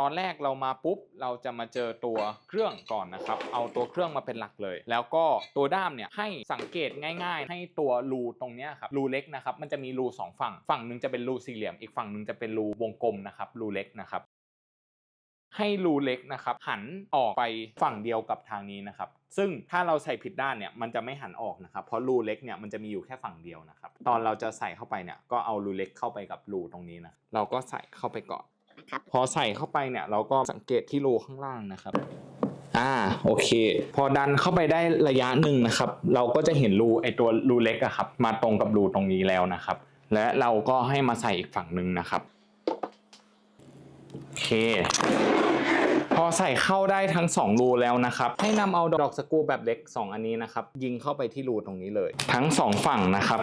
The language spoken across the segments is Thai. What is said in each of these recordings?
ตอนแรกเรามาปุ๊บเราจะมาเจอตัวเครื่องก่อนนะครับ เอาตัวเครื่องมาเป็นหลักเลย แล้วก็ตัวด้ามเนี่ยให้สังเกตง่าย ๆ ให้ตัวรูตรงนี้ครับรูเล็กนะครับมันจะมีรูสองฝั่งฝั่งหนึ่งจะเป็นรูสี่เหลี่ยม อีกฝั่งหนึ่งจะเป็นรูวงกลมนะครับรูเล็กนะครับให้รูเล็กนะครับหันออกไปฝั่งเดียวกับทางนี้นะครับ ซึ่งถ้าเราใส่ผิดด้านเนี่ยมันจะไม่หันออกนะครับเพราะรูเล็กเนี่ยมันจะมีอยู่แค่ฝั่งเดียวนะครับ ตอนเราจะใส่เข้าไปเนี่ยก็เอารูเล็กเข้าไปกับรูตรงนี้นะเราก็ใส่เข้าไปก่อน ครับพอใส่เข้าไปเนี่ยเราก็สังเกตที่รูข้างล่างนะครับอ่าโอเค พอดันเข้าไปได้ระยะหนึ่งนะครับ เราก็จะเห็นรูไอตัวรูเล็กอะครับ มาตรงกับรูตรงนี้แล้วนะครับ และเราก็ให้มาใส่อีกฝั่งหนึ่งนะครับโอเค พอใส่เข้าได้ทั้ง 2 รูแล้วนะครับ ให้นำเอาดอกสกูแบบเล็ก 2 อันนี้นะครับ ยิงเข้าไปที่รูตรงนี้เลย ทั้ง 2 ฝั่งนะครับ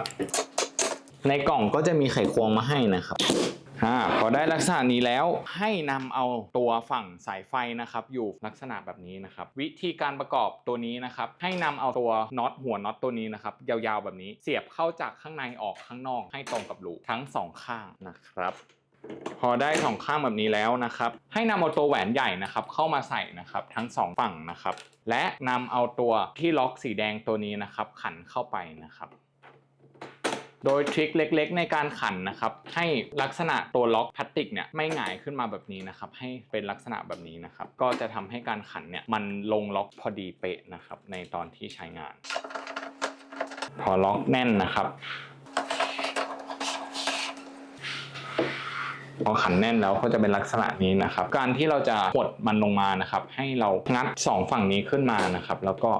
ในกล่องก็จะมีไขควงมาให้นะครับอ่าพอได้ลักษณะนี้แล้วให้นำเอาตัวฝั่งสายไฟนะครับ อยู่ลักษณะแบบนี้นะครับ วิธีการประกอบตัวนี้นะครับ ให้นำเอาตัวน็อตหัวน็อตตัวนี้นะครับ ยาวๆแบบนี้เสียบเข้าจากข้างในออกข้างนอกให้ตรงกับรูทั้งสองข้างนะครับ พอได้สองข้างแบบนี้แล้วนะครับ ให้นำเอาตัวแหวนใหญ่นะครับ เข้ามาใส่นะครับ ทั้งสองฝั่งนะครับ และนำเอาตัวที่ล็อกสีแดงตัวนี้นะครับ ขันเข้าไปนะครับ โดยทริคเล็กๆ ในการขันนะครับ ให้ลักษณะตัวล็อกพลาสติกเนี่ยไม่หงายขึ้นมาแบบนี้นะครับ ให้เป็นลักษณะแบบนี้นะครับ ก็จะทำให้การขันเนี่ยมันลงล็อกพอดีเป๊ะนะครับ ในตอนที่ใช้งาน พอล็อกแน่นนะครับ พอขันแน่นแล้วก็จะเป็นลักษณะนี้นะครับ การที่เราจะกดมันลงมานะครับ ให้เรางัดสองฝั่งนี้ขึ้นมานะครับ แล้วก็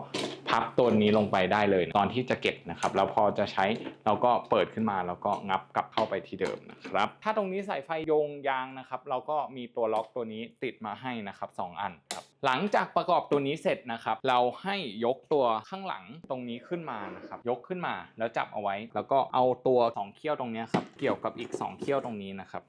พับตัวนี้ลงไปได้เลย ตอนที่จะเก็บนะครับแล้วพอจะใช้เราก็เปิดขึ้นมาแล้วก็งับกลับเข้าไปที่เดิมนะครับถ้าตรงนี้ใส่ไฟโยงยางนะครับเราก็มีตัวล็อกตัวนี้ติดมาให้นะครับสองอันครับหลังจากประกอบตัวนี้เสร็จนะครับ เราให้ยกตัวข้างหลังตรงนี้ขึ้นมานะครับยกขึ้นมาแล้วจับเอาไว้ แล้วก็เอาตัวสองเขี้ยวตรงนี้ครับเกี่ยวกับอีกสองเขี้ยวตรงนี้นะครับ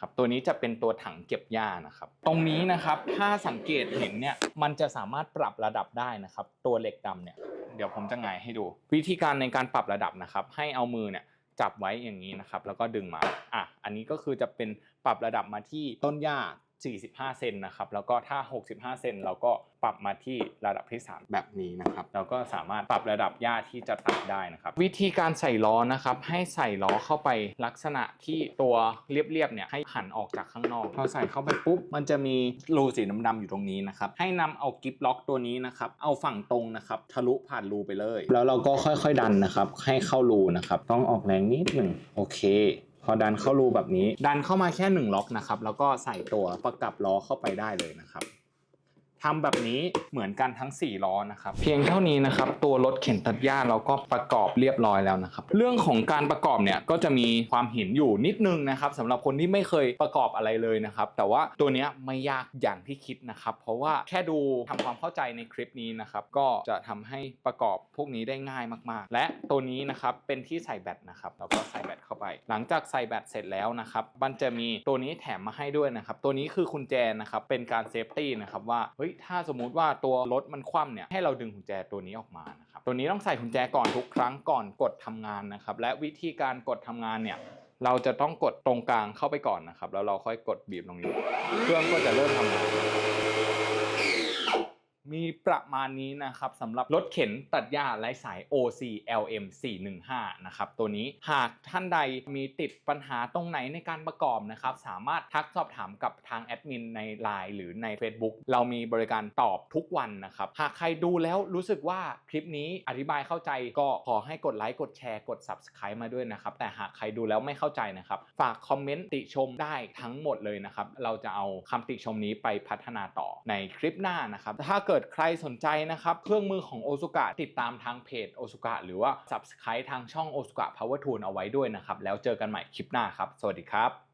นะครับ ตัวนี้จะเป็นตัวถังเก็บหญ้านะครับ ตรงนี้นะครับถ้าสังเกตเห็นเนี่ยมันจะสามารถปรับระดับได้นะครับ ตัวเหล็กดำเนี่ยเดี๋ยวผมจะไงให้ดู วิธีการในการปรับระดับนะครับ ให้เอามือเนี่ยจับไว้อย่างนี้นะครับ แล้วก็ดึงมาอะอันนี้ก็คือจะเป็นปรับระดับมาที่ต้นหญ้า 45 เซนนะครับ แล้วก็ถ้า 65 เซนเราก็ปรับมาที่ระดับที่ 3 แบบนี้นะครับเราก็สามารถปรับระดับหญ้าที่จะตัดได้นะครับ วิธีการใส่ล้อนะครับ ให้ใส่ล้อเข้าไปลักษณะที่ตัวเรียบๆเนี่ยให้หันออกจากข้างนอก พอใส่เข้าไปปุ๊บ มันจะมีรูสีดำๆอยู่ตรงนี้นะครับ ให้นำเอากิฟล็อกตัวนี้นะครับ เอาฝั่งตรงนะครับทะลุผ่านรูไปเลย แล้วเราก็ค่อยๆดันนะครับ ให้เข้ารูนะครับ ต้องออกแรงนิดหนึ่งโอเค พอดันเข้ารูแบบนี้ ดันเข้ามาแค่1ล็อกนะครับ แล้วก็ใส่ตัวประกับล้อเข้าไปได้เลยนะครับ ทำแบบนี้เหมือนกันทั้ง 4 ล้อนะครับ เพียงเท่านี้นะครับ ตัวรถเข็นตัดหญ้าเราก็ประกอบเรียบร้อยแล้วนะครับ เรื่องของการประกอบเนี่ยก็จะมีความเห็นอยู่นิดนึงนะครับสำหรับคนที่ไม่เคยประกอบอะไรเลยนะครับ แต่ว่าตัวเนี้ยไม่ยากอย่างที่คิดนะครับ เพราะว่าแค่ดูทำความเข้าใจในคลิปนี้นะครับ ก็จะทำให้ประกอบพวกนี้ได้ง่ายมาก ๆ และตัวนี้นะครับเป็นที่ใส่แบตนะครับเราก็ใส่แบตเข้าไป หลังจากใส่แบตเสร็จแล้วนะครับมันจะมีตัวนี้แถมมาให้ด้วยนะครับ ตัวนี้คือกุญแจนะครับเป็นการเซฟตี้นะครับว่าเฮ้ยถ้าสมมุติว่าตัวรถมันคว่ำเนี่ยให้เราดึงกุญแจตัวนี้ออกมานะครับตัวนี้ต้องใส่กุญแจก่อนทุกครั้งก่อนกดทำงานนะครับและวิธีการกดทำงานเนี่ยเราจะต้องกดตรงกลางเข้าไปก่อนนะครับแล้วเราค่อยกดบีบตรงนี้ เครื่องก็จะเริ่มทำงาน ประมาณนี้นะครับสำหรับรถเข็นตัดหญ้าไร้สาย OC LM 415นะครับตัวนี้หากท่านใดมีติดปัญหาตรงไหนในการประกอบนะครับสามารถทักสอบถามกับทางแอดมินใน Line หรือใน Facebook เรามีบริการตอบทุกวันนะครับหากใครดูแล้วรู้สึกว่าคลิปนี้อธิบายเข้าใจก็ขอให้กดไลค์กดแชร์กด Subscribe มาด้วยนะครับแต่หากใครดูแล้วไม่เข้าใจนะครับฝากคอมเมนต์ติชมได้ทั้งหมดเลยนะครับเราจะเอาคำติชมนี้ไปพัฒนาต่อในคลิปหน้านะครับถ้าเกิดใครสนใจนะครับ เครื่องมือของโอซุกะติดตามทางเพจโอซุกะหรือว่า Subscribe ทางช่องโอซุกะ Power Tool เอาไว้ด้วยนะครับ แล้วเจอกันใหม่คลิปหน้าครับ สวัสดีครับ